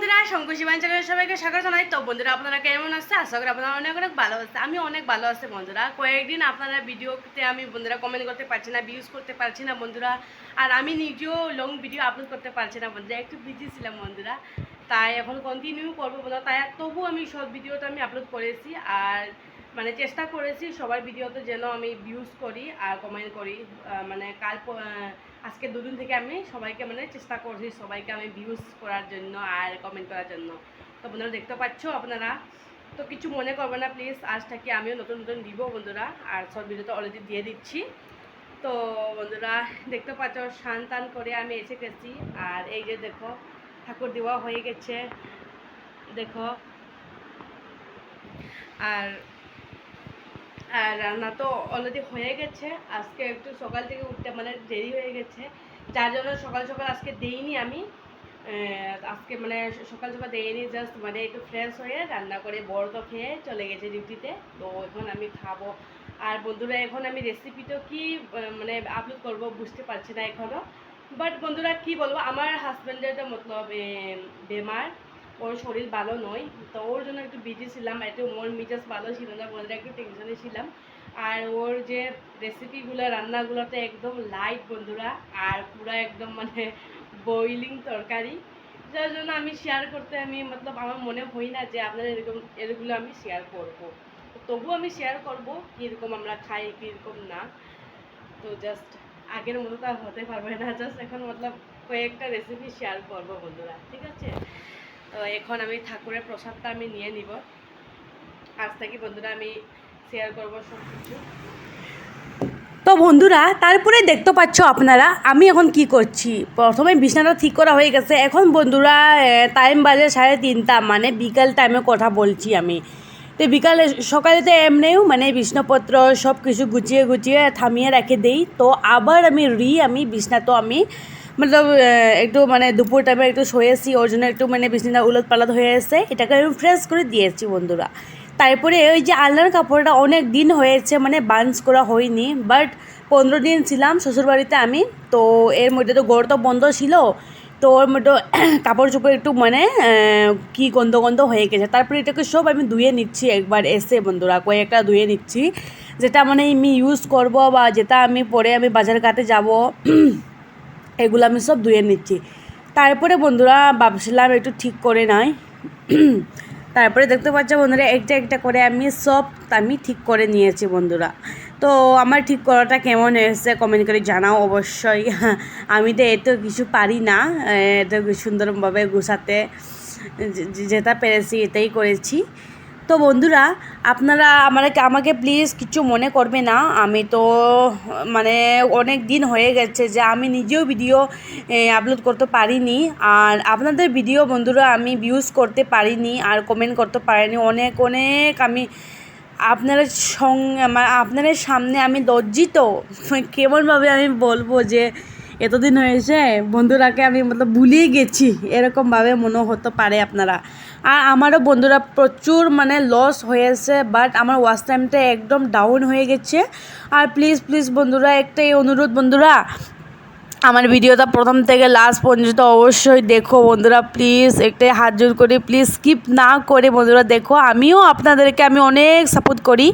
বন্ধুরা, শঙ্কু চ্যানেলের সবাইকে স্বাগত জানাই। তো বন্ধুরা, আপনারা কেমন আছে আশা করি আপনারা অনেক অনেক ভালো আছে আমি অনেক ভালো আছে বন্ধুরা। কয়েকদিন আপনারা ভিডিওতে আমি বন্ধুরা কমেন্ট করতে পারছি না ভিউজ করতে পারছি না বন্ধুরা। আর আমি নিজেও লং ভিডিও আপলোড করতে পারছি না বন্ধুরা। একটু বিজি ছিলাম বন্ধুরা। তাই এখন কন্টিনিউ করব বন্ধুরা। তাই তবু আমি সব ভিডিওটা আমি আপলোড করেছি। আর মানে চেষ্টা করেছি, সবার ভিডিওতে যেন আমি ভিউজ করি আর কমেন্ট করি। মানে কাল আজকে দুদিন থেকে আমি সবাইকে মানে চেষ্টা করছি সবাইকে আমি ভিউজ করার জন্য আর কমেন্ট করার জন্য। তো বন্ধুরা, দেখতে পাচ্ছ আপনারা? তো কিছু মনে করবে না প্লিজ আজ থেকে আমিও নতুন নতুন দিব বন্ধুরা। আর সব ভিডিও তো অলরেডি দিয়ে দিচ্ছি। তো বন্ধুরা, দেখতে পাচ্ছ, স্নান টান করে আমি এসে গেছি। আর এই যে দেখো, ঠাকুর দেওয়া হয়ে গেছে। দেখো। আর আর রান্না তো অলরেডি হয়ে গেছে। আজকে একটু সকাল থেকে উঠতে মানে দেরি হয়ে গেছে। যার জন্য সকাল সকাল আজকে দেইনি আমি। আজকে মানে সকাল সকাল দেইনি জাস্ট মানে একটু ফ্রেশ হয়ে রান্না করে বড় তো খেয়ে চলে গেছে ডিউটিতে তো। এখন আমি খাব। আর বন্ধুরা, এখন আমি রেসিপিটা কি মানে আপলোড করব বুঝতে পারছি না এখনও বাট বন্ধুরা, কি বলব? আমার হাজব্যান্ডের মতলব বেমার। ওর শরীর ভালো নয়। তো ওর জন্য একটু বিজি ছিলাম, একটু মন মিজাজ ভালো ছিল না বন্ধুরা একটু টেনশনে ছিলাম। আর ওর যে রেসিপিগুলো রান্নাগুলোতে একদম লাইট বন্ধুরা, আর পুরো একদম মানে বইলিং তরকারি। যার জন্য আমি শেয়ার করতে আমি মতলব আমার মনে হয় না যে আপনারা এরকম এগুলো আমি শেয়ার করব। তবু আমি শেয়ার করব, কীরকম আমরা খাই, কীরকম না। তো জাস্ট আগের মতো তো হতে পারবে না। জাস্ট এখন মতলব কয়েকটা রেসিপি শেয়ার করব বন্ধুরা, ঠিক আছে? তো এখন আমি ঠাকুরের প্রসাদটা আমি নিয়ে নিব। আজ থেকে বন্ধুরা আমি শেয়ার করব সব কিছু তো বন্ধুরা, তারপরে দেখতে পাচ্ছ আপনারা, আমি এখন কি করছি? প্রথমে বিছানাটা ঠিক করা হয়ে গেছে। এখন বন্ধুরা টাইম বাজে সাড়ে তিনটা মানে বিকাল টাইমে কথা বলছি আমি। তো বিকালে, সকালে তো এমনিও মানে বিছনাপত্র সব কিছু গুছিয়ে গুছিয়ে থামিয়ে রেখে দেই। তো আবার আমি রি, আমি বিছনা, তো আমি মতলব একটু মানে দুপুর টাইমে একটু শুয়েছি ওর জন্য একটু মানে বিছনাটা উলট পালট হয়ে এসে এটাকে আমি ফ্রেশ করে দিয়েছি বন্ধুরা তারপরে ওই যে আলনার কাপড়টা অনেক দিন হয়েছে মানে বাঞ্চ করা হয়নি বাট পনেরো দিন ছিলাম শ্বশুরবাড়িতে আমি তো এর মধ্যে তো গড় তো বন্ধ ছিল তো ওর মধ্যে কাপড় চোপড় একটু মানে কি গন্ধ গন্ধ হয়ে গেছে তারপরে এটাকে সব আমি ধুয়ে নিচ্ছি একবার এসে বন্ধুরা কয়েকটা ধুয়ে নিচ্ছি যেটা মানে আমি ইউজ করব বা যেটা আমি পরে আমি বাজার ঘাটে যাব এগুলো আমি সব ধুয়ে নিচ্ছি। তারপরে বন্ধুরা ভাবছিলাম একটু ঠিক করে নাই। তারপরে দেখতে পাচ্ছ বন্ধুরা, একটা একটা করে আমি সব আমি ঠিক করে নিয়েছি বন্ধুরা। তো আমার ঠিক করাটা কেমন এসেছে কমেন্ট করে জানাও অবশ্যই। আমি তো এত কিছু পারি না, এত সুন্দরভাবে গুছাতে যেটা পেরেছি এটাই করেছি। তো বন্ধুরা, আপনারা আমাকে আমাকে প্লিজ কিছু মনে করবে না। আমি তো মানে অনেক দিন হয়ে গেছে যে আমি নিজেও ভিডিও আপলোড করতে পারিনি। আর আপনাদের ভিডিও বন্ধুরা আমি ভিউজ করতে পারিনি, আর কমেন্ট করতে পারিনি। অনেক অনেক আমি আপনাদের সঙ্গে আপনাদের সামনে আমি লজ্জিত। কেমনভাবে আমি বলব যে এতদিন হয়েছে, বন্ধুরাকে আমি মতলব ভুলিয়ে গেছি। এরকমভাবে মনে হতে পারে আপনারা। আর আমারও বন্ধুরা প্রচুর মানে লস হয়েছে বাট আমার ওয়াচ টাইমটা একদম ডাউন হয়ে গেছে। আর প্লিজ প্লিজ বন্ধুরা একটাই অনুরোধ বন্ধুরা, আমার ভিডিওটা প্রথম থেকে লাস্ট পর্যন্ত অবশ্যই দেখো বন্ধুরা প্লিজ একটাই হাত জোর করে প্লিজ স্কিপ না করে বন্ধুরা দেখো। আমিও আপনাদেরকে আমি অনেক সাপোর্ট করি।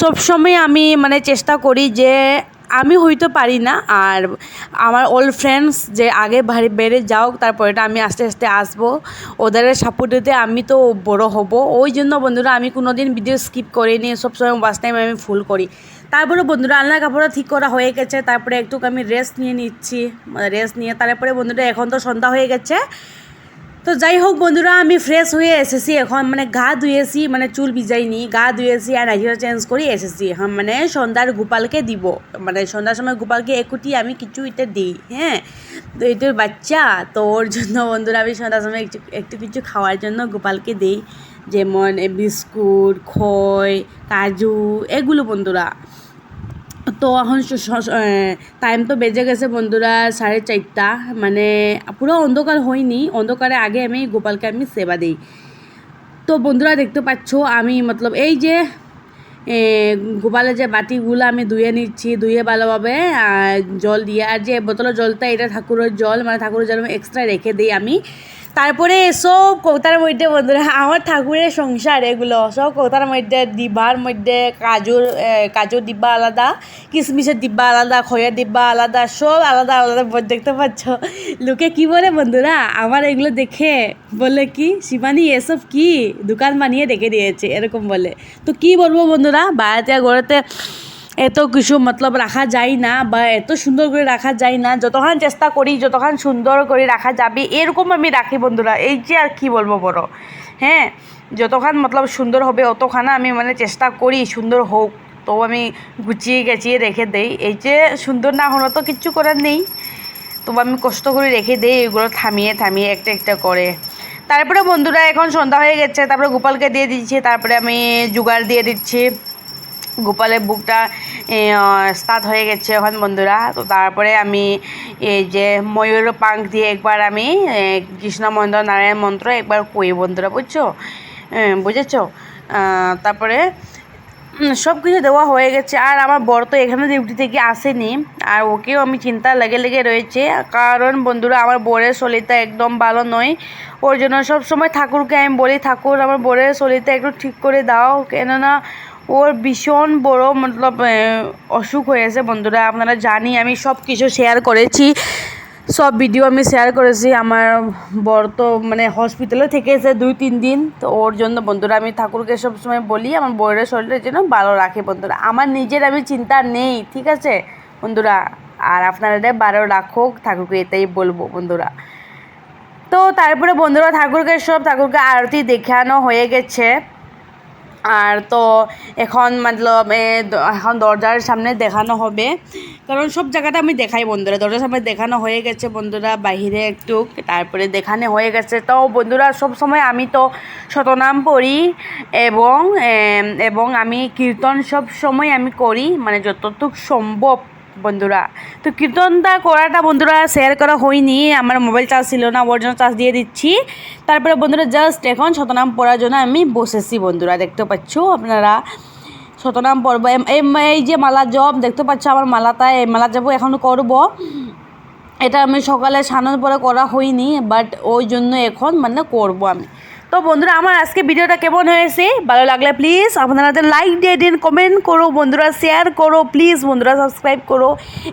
সবসময় আমি মানে চেষ্টা করি যে আমি হইতে পারি না, আর আমার ওল্ড ফ্রেন্ডস যে আগে ভারী বেড়ে যাও তারপরেটা আমি আস্তে আস্তে আসব। ওদের সাপোর্টেতে আমি তো বড় হব। ওই জন্য বন্ধুরা, আমি কোনো দিন ভিডিও স্কিপ করিনি, সবসময় ওয়াচ টাইম আমি ফুল করি। তারপরে বন্ধুরা আলনার কাপড়টা ঠিক করা হয়ে গেছে, তারপরে একটু আমি রেস্ট নিয়ে নিচ্ছি। রেস্ট নিয়ে, তারপরে বন্ধুরা, এখন তো সন্ধ্যা হয়ে গেছে। তো যাই হোক বন্ধুরা, আমি ফ্রেশ হয়ে এসেছি এখন মানে গা ধুয়েছি মানে চুল ভিজাইনি, গা ধুয়েছি আর নাইটিটা চেঞ্জ করে এসেছি। হ্যাঁ মানে সন্ধ্যার গোপালকে দিব মানে সন্ধ্যার সময় গোপালকে একুটি আমি কিছু এটা দিই হ্যাঁ? তো এটার বাচ্চা, তো ওর জন্য বন্ধুরা আমি সন্ধ্যার সময় একটু একটু কিছু খাওয়ার জন্য গোপালকে দিই, যেমন বিস্কুট, খই, কাজু, এগুলো বন্ধুরা। তো এখন টাইম তো বেজে গেছে বন্ধুরা সাড়ে চারটা। মানে পুরো অন্ধকার হয়নি। অন্ধকারে আগে আমি গোপালকে আমি সেবা দিই। তো বন্ধুরা দেখতে পাচ্ছ, আমি মতলব এই যে গোপালের যে বাটিগুলো আমি ধুয়ে নিচ্ছি, ধুয়ে ভালোভাবে জল দিয়ে, আর যে বোতলের জলটা, এটা ঠাকুরের জল মানে ঠাকুরের জল এক্সট্রা রেখে দিই আমি। তারপরে সব কৌতার মধ্যে বন্ধুরা, আমার ঠাকুরের সংসার এগুলো। সব কৌতার মধ্যে ডিব্বার মধ্যে কাজুর কাজুর ডিব্বা আলাদা কিশমিশের ডিব্বা আলাদা, খয়ের ডিব্বা আলাদা, সব আলাদা আলাদা দেখতে পাচ্ছ? লোকে কি বলে বন্ধুরা? আমার এগুলো দেখে বলে কি, শিবানী, এসব কি? দোকান বানিয়ে রেখে দিয়েছে, এরকম বলে। তো কি বলব বন্ধুরা? বাড়িতে, ঘরেতে এত কিছু মতলব রাখা যায় না বা এত সুন্দর করে রাখা যায় না যতক্ষণ চেষ্টা করি যতক্ষণ সুন্দর করে রাখা যাবে, এরকম আমি রাখি বন্ধুরা। এই যে আর কি বলব বড় হ্যাঁ? যতক্ষণ মতলব সুন্দর হবে, অতখানা আমি মানে চেষ্টা করি সুন্দর হোক। তো আমি গুছিয়ে গেছিয়ে রেখে দেই। এই যে সুন্দর না হলো তো কিচ্ছু করার নেই। তবু আমি কষ্ট করে রেখে দিই, এগুলো থামিয়ে থামিয়ে একটা একটা করে। তারপরে বন্ধুরা, এখন সন্ধ্যা হয়ে গেছে, তারপরে গোপালকে দিয়ে দিচ্ছি, তারপরে আমি জোগাড় দিয়ে দিচ্ছি। গোপালের বুকটা স্টার্ট হয়ে গেছে এখন বন্ধুরা। তো তারপরে আমি এই যে ময়ূর পাঙ্ক দিয়ে একবার আমি কৃষ্ণ মন্ত্র নারায়ণ মন্ত্র একবার কই বন্ধুরা, বুঝছ? বুঝেছ? তারপরে সব কিছু দেওয়া হয়ে গেছে। আর আমার বর তো এখানে ডিউটি থেকে আসেনি। আর ওকেও আমি চিন্তা লেগে লেগে রয়েছে। কারণ বন্ধুরা, আমার বরের শরীরটা একদম ভালো নয়। ওর জন্য সব সময় ঠাকুরকে আমি বলি, ঠাকুর, আমার বরের শরীরটা একটু ঠিক করে দাও। কেননা ওর ভীষণ বড় মতলব অসুখ হয়েছে বন্ধুরা। আপনারা জানি আমি সব কিছু শেয়ার করেছি। সব ভিডিও আমি শেয়ার করেছি। আমার বর তো মানে হসপিটালে থেকেছে দুই, তিন দিন। তো ওর জন্য বন্ধুরা আমি ঠাকুরকে সবসময় বলি, আমার বউয়ের শরীরের জন্য ভালো রাখে বন্ধুরা। আমার নিজের আমি চিন্তা নেই, ঠিক আছে? বন্ধুরা, আর আপনারা বারো রাখুক ঠাকুরকে এটাই বলব বন্ধুরা। তো তারপরে বন্ধুরা ঠাকুরকে সব ঠাকুরকে আরতি দেখানো হয়ে গেছে। আর তো এখন মতলব এখন দরজার সামনে দেখানো হবে। কারণ সব জায়গাটা আমি দেখাই বন্ধুরা, দরজার সামনে দেখানো হয়ে গেছে বন্ধুরা বাহিরে একটু, তারপরে দেখানো হয়ে গেছে। তো বন্ধুরা, সব সময় আমি তো শতনাম পড়ি এবং এবং আমি কীর্তন সব সময় আমি করি মানে যতটুক সম্ভব। বন্ধুরা। তো কীর্তনটা করাটা বন্ধুরা শেয়ার করা হয়নি, আমার মোবাইল চার্জ ছিল না, ওর জন্য চার্জ দিয়ে দিচ্ছি। তারপরে বন্ধুরা জাস্ট এখন শতনাম পড়ার জন্য আমি বসেছি বন্ধুরা, দেখতে পাচ্ছ আপনারা। শতনাম পড়ব এই যে মালা জব দেখতে পাচ্ছ আমার মালাটা, এই মালা জব এখন করব। এটা আমি সকালে স্নানের পরে করা হয়নি বাট ওই জন্য এখন মানে করব আমি। তো বন্ধুরা, আমার আজকে ভিডিওটা কেমন হয়েছে? ভালো লাগলে প্লিজ আপনারা লাইক দিয়ে দিন কমেন্ট করো, বন্ধুরা শেয়ার করো প্লিজ বন্ধুরা সাবস্ক্রাইব করো।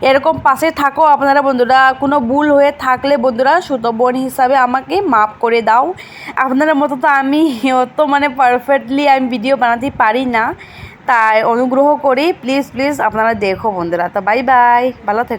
এরকম পাশে থাকো আপনারা বন্ধুরা, কোনো ভুল হয়ে থাকলে বন্ধুরা সুতো বোন হিসাবে আমাকে মাফ করে দাও। আপনাদের মতো তো আমি, অত মানে পারফেক্টলি আমি ভিডিও বানাতে পারি না। তাই অনুগ্রহ করে প্লিজ প্লিজ আপনারা দেখো বন্ধুরা। তো বাই বাই ভালো থেকো।